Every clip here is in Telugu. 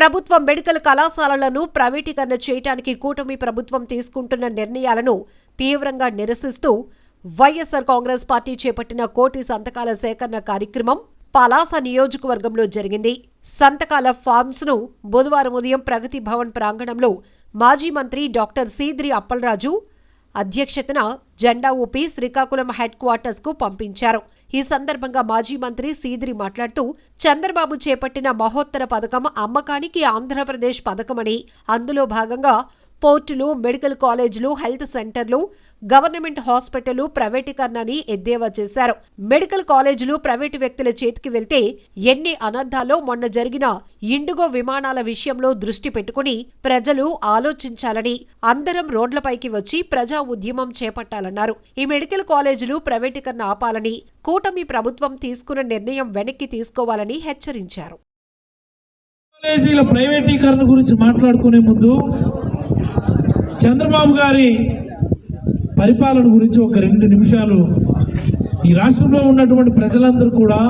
ప్రభుత్వ మెడికల్ కళాశాలలను ప్రైవేటీకరణ చేయడానికి కూటమి ప్రభుత్వం తీసుకుంటున్న నిర్ణయాలను తీవ్రంగా నిరసిస్తూ వైఎస్సార్ కాంగ్రెస్ పార్టీ చేపట్టిన కోటి సంతకాల సేకరణ కార్యక్రమం పలాస నియోజకవర్గంలో జరిగింది. సంతకాల ఫార్మ్స్ను బుధవారం ఉదయం ప్రగతి భవన్ ప్రాంగణంలో మాజీ మంత్రి డాక్టర్ సీద్రి అప్పలరాజు అధ్యక్షతన జెండా ఊపి శ్రీకాకుళం హెడ్ క్వార్టర్స్కు పంపించారు. ఈ సందర్భంగా మాజీ మంత్రి సీదిరి మాట్లాడుతూ చంద్రబాబు చేపట్టిన మహోత్తర పథకం అమ్మకానికి ఆంధ్రప్రదేశ్ పథకమని. అందులో భాగంగా పోర్టులు మెడికల్ కాలేజీలు హెల్త్ సెంటర్లు గవర్నమెంట్ హాస్పిటల్ ప్రైవేటీకరణని ఎద్దేవా చేశారు. మెడికల్ కాలేజీలు ప్రైవేటు వ్యక్తుల చేతికి వెళ్తే ఎన్ని అనర్థాలో మొన్న జరిగిన ఇండిగో విమానాల విషయంలో దృష్టి పెట్టుకుని ప్రజలు ఆలోచించాలని అందరం రోడ్లపైకి వచ్చి ప్రజా ఉద్యమం చేపట్టాలన్నారు. ఈ మెడికల్ కాలేజీలు ప్రైవేటీకరణ ఆపాలని కూటమి ప్రభుత్వం తీసుకున్న నిర్ణయం వెనక్కి తీసుకోవాలని హెచ్చరించారు. కాలేజీల ప్రైవేటీకరణ గురించి మాట్లాడుకునే ముందు చంద్రబాబు గారి పరిపాలన గురించి ఒక రెండు నిమిషాలు ఈ రాష్ట్రంలో ఉన్నటువంటి ప్రజలందరూ కూడా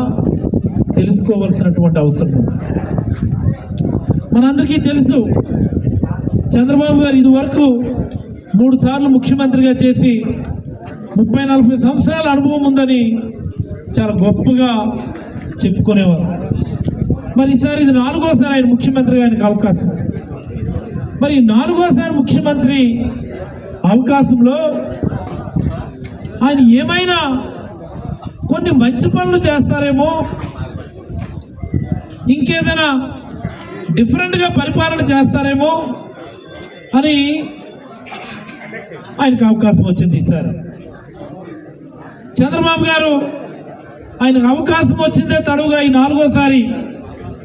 తెలుసుకోవలసినటువంటి అవసరం మనందరికీ తెలుసు చంద్రబాబు గారు ఇదివరకు మూడు సార్లు ముఖ్యమంత్రిగా చేసి ముప్పై నలభై సంవత్సరాల అనుభవం ఉందని చాలా గొప్పగా చెప్పుకునేవారు. మరి ఈసారి ఇది నాలుగోసారి ఆయన ముఖ్యమంత్రిగా ఆయనకు అవకాశం. మరి నాలుగోసారి ముఖ్యమంత్రి అవకాశంలో ఆయన ఏమైనా కొన్ని మంచి పనులు చేస్తారేమో ఇంకేదైనా డిఫరెంట్గా పరిపాలన చేస్తారేమో అని ఆయనకు అవకాశం వచ్చింది ఈసారి. చంద్రబాబు గారు ఆయనకు అవకాశం వచ్చిందే తడువుగా ఈ నాలుగోసారి.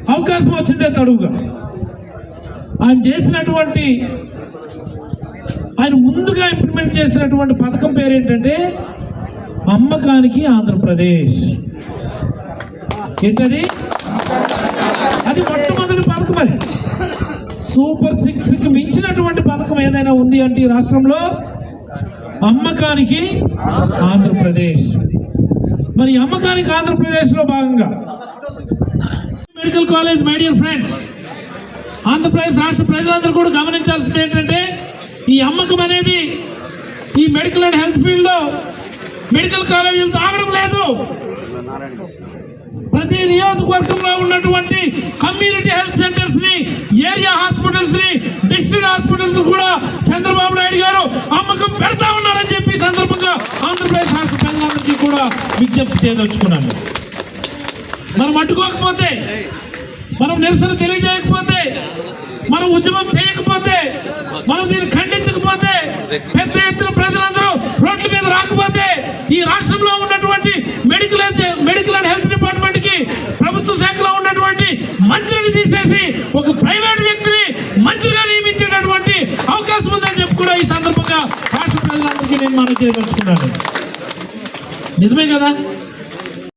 అవకాశం వచ్చిందే తడువుగా. ఆయన చేసినటువంటి ఆయన ముందుగా ఇంప్లిమెంట్ చేసినటువంటి పథకం పేరు ఏంటంటే అమ్మకానికి ఆంధ్రప్రదేశ్. ఏంటది? అది మొట్టమొదటి పథకం అది. సూపర్ సిక్స్కి మించినటువంటి పథకం ఏదైనా ఉంది అంటే ఈ రాష్ట్రంలో అమ్మకానికి ఆంధ్రప్రదేశ్. మరి అమ్మకానికి ఆంధ్రప్రదేశ్లో భాగంగా. Medical college my dear friends Andhra Pradesh రాష్ట్ర ప్రజలందరూ కూడా గమనించాల్సింది ఏంటంటే ఈ అమ్మకం అనేది ఈ మెడికల్ అండ్ హెల్త్ ఫీల్డ్లో మెడికల్ కాలేజీలు తాగడం లేదు. ప్రతి నియోజకవర్గంలో ఉన్నటువంటి కమ్యూనిటీ హెల్త్ సెంటర్స్ని ఏరియా హాస్పిటల్స్ని డిస్ట్రిక్ట్ హాస్పిటల్స్ కూడా చంద్రబాబు నాయుడు గారు అమ్మకం పెడతా ఉన్నారని చెప్పి సందర్భంగా ఆంధ్రప్రదేశ్ రాష్ట్ర ప్రజలందరికీ కూడా విజ్ఞప్తి చేయదలుచుకున్నాను. మనం అడ్డుకోకపోతే మనం నిరసన తెలియజేయకపోతే మనం ఉద్యమం చేయకపోతే మనం దీన్ని ఖండించకపోతే పెద్ద ఎత్తున ప్రజలందరూ రోడ్ల మీద రాకపోతే ఈ రాష్ట్రంలో ఉన్నటువంటి మెడికల్ మెడికల్ అండ్ హెల్త్ డిపార్ట్మెంట్కి ప్రభుత్వ శాఖలో ఉన్నటువంటి మంత్రిని తీసేసి ఒక ప్రైవేట్ వ్యక్తిని మంత్రిగా నియమించేటటువంటి అవకాశం ఉందని చెప్పి కూడా ఈ సందర్భంగా రాష్ట్ర ప్రజలందరికీ నేను మనం చేయదలుచుకున్నాను. నిజమే కదా?